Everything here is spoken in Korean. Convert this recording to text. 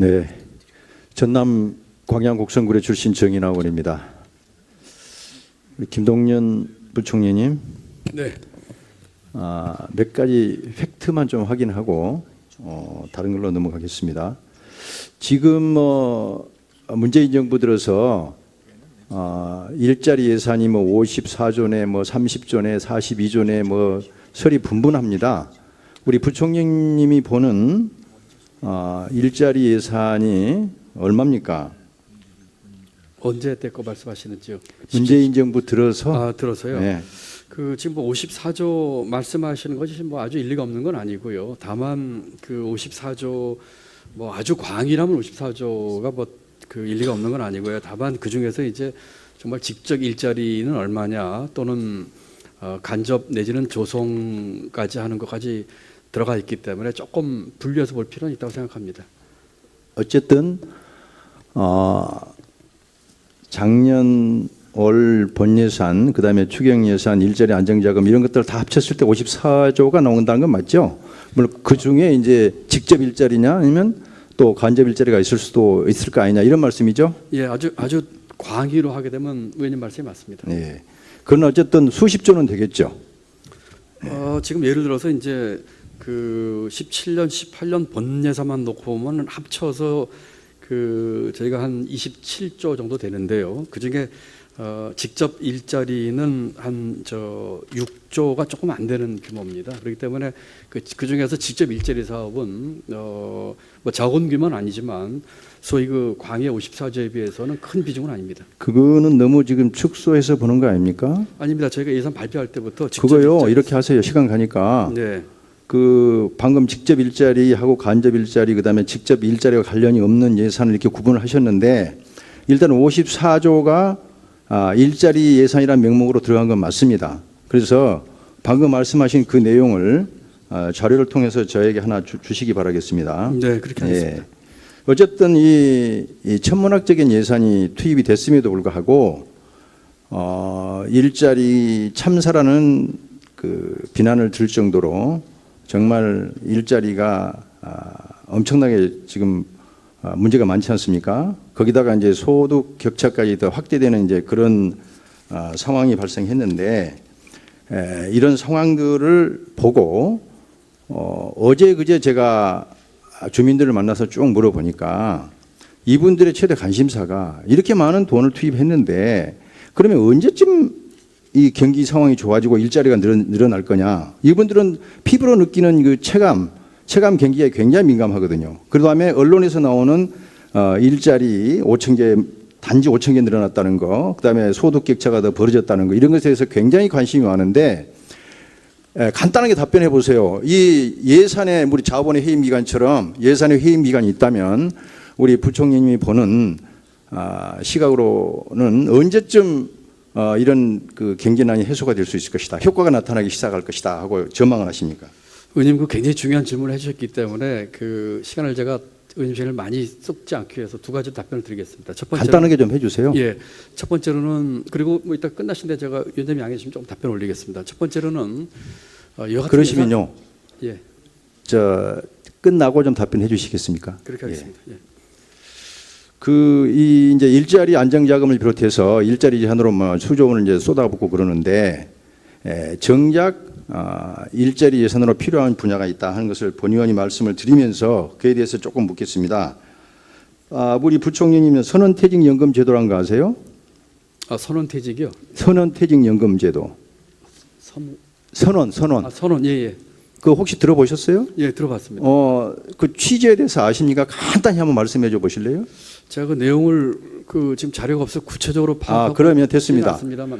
네, 전남 광양 곡성구례 출신 정인학원입니다. 우리 김동연 부총리님, 네. 아, 몇 가지 팩트만 좀 확인하고 어, 다른 걸로 넘어가겠습니다. 지금 뭐 문재인 정부 들어서 아, 일자리 예산이 뭐 54조 내뭐 30조 내 42조 내뭐 설이 분분합니다. 우리 부총리님이 보는 아, 일자리 예산이 얼마입니까? 언제 때거 말씀하시는지요? 문재인 정부 들어서 아 들어서요. 네. 그 지금 뭐 54조 말씀하시는 것이 뭐 아주 일리가 없는 건 아니고요. 다만 그 54조 뭐 아주 광이라면 54조가 뭐 그 일리가 없는 건 아니고요. 다만 그 중에서 이제 정말 직접 일자리는 얼마냐 또는 어, 간접 내지는 조성까지 하는 것까지 들어가 있기 때문에 조금 분리해서 볼 필요는 있다고 생각합니다. 어쨌든 어, 작년 올 본예산 그다음에 추경 예산 일자리 안정자금 이런 것들 다 합쳤을 때 54조가 나온다는 건 맞죠? 물론 그 중에 이제 직접 일자리냐 아니면 또 간접 일자리가 있을 수도 있을 거 아니냐 이런 말씀이죠? 예, 아주 아주 광의로 하게 되면 의원님 말씀이 맞습니다. 예. 그건 어쨌든 수십 조는 되겠죠. 어, 지금 예를 들어서 이제 그 17년, 18년 본 예산만 놓고 보면 합쳐서 그 저희가 한 27조 정도 되는데요. 그 중에 어, 직접 일자리는 한 저 6조가 조금 안 되는 규모입니다. 그렇기 때문에 그, 그 중에서 직접 일자리 사업은 어, 뭐 적은 규모는 아니지만 소위 그 광해 54조에 비해서는 큰 비중은 아닙니다. 그거는 너무 지금 축소해서 보는 거 아닙니까? 아닙니다. 저희가 예산 발표할 때부터 직접 그거요 일자리- 이렇게 하세요 시간 가니까 네. 그 방금 직접 일자리하고 간접 일자리 그다음에 직접 일자리와 관련이 없는 예산을 이렇게 구분을 하셨는데 일단 54조가 아, 일자리 예산이라는 명목으로 들어간 건 맞습니다. 그래서 방금 말씀하신 그 내용을 아, 자료를 통해서 저에게 하나 주, 시기 바라겠습니다. 네, 그렇게 하겠습니다. 예. 어쨌든 이, 이 천문학적인 예산이 투입이 됐음에도 불구하고 어, 일자리 참사라는 그 비난을 들 정도로 정말 일자리가 아, 엄청나게 지금 아, 문제가 많지 않습니까? 거기다가 이제 소득 격차까지 더 확대되는 이제 그런 아, 상황이 발생했는데 에, 이런 상황들을 보고 어, 어제 그제 제가 주민들을 만나서 쭉 물어보니까 이분들의 최대 관심사가 이렇게 많은 돈을 투입했는데 그러면 언제쯤 이 경기 상황이 좋아지고 일자리가 늘어, 늘어날 거냐? 이분들은 피부로 느끼는 그 체감, 체감 경기에 굉장히 민감하거든요. 그 다음에 언론에서 나오는 어, 일자리 5천 개, 단지 5천 개 늘어났다는 거, 그 다음에 소득 격차가 더 벌어졌다는 거, 이런 것에 대해서 굉장히 관심이 많은데 예, 간단하게 답변해 보세요. 이 예산의 우리 자본의 해임 기간처럼 예산의 해임 기간이 있다면 우리 부총리님이 보는 아, 시각으로는 언제쯤 어, 이런 그 경기난이 해소가 될 수 있을 것이다. 효과가 나타나기 시작할 것이다 하고 전망을 하십니까? 의원님 그 굉장히 중요한 질문을 해주셨기 때문에 그 시간을 제가 의원님 시간을 많이 쏟지 않기 위해서 두 가지 답변을 드리겠습니다. 첫 번째 간단하게 좀 해주세요. 예, 첫 번째로는 그리고 뭐 이따 끝나신데 제가 위원장님 양해 주시면 조금 답변 올리겠습니다. 첫 번째로는 어, 같은 그러시면요, 예, 저 끝나고 좀 답변해 주시겠습니까? 그렇게 하겠습니다. 예. 그 이 이제 일자리 안정 자금을 비롯해서 일자리 제한으로 뭐 수조 원을 이제 쏟아붓고 그러는데 에, 정작 아, 일자리 예산으로 필요한 분야가 있다 하는 것을 본 의원이 말씀을 드리면서 그에 대해서 조금 묻겠습니다. 아, 우리 부총리님은 선언퇴직연금 제도란 거 아세요? 아, 선언퇴직이요. 선언퇴직연금 제도. 선, 선언, 선언. 아, 선언 예, 예, 그 혹시 들어보셨어요? 예, 들어봤습니다. 어, 그 취지에 대해서 아십니까? 간단히 한번 말씀해 줘 보실래요? 제가 그 내용을 그 지금 자료가 없어 서 구체적으로 파악하고 아, 그러면 됐습니다. 않습니다만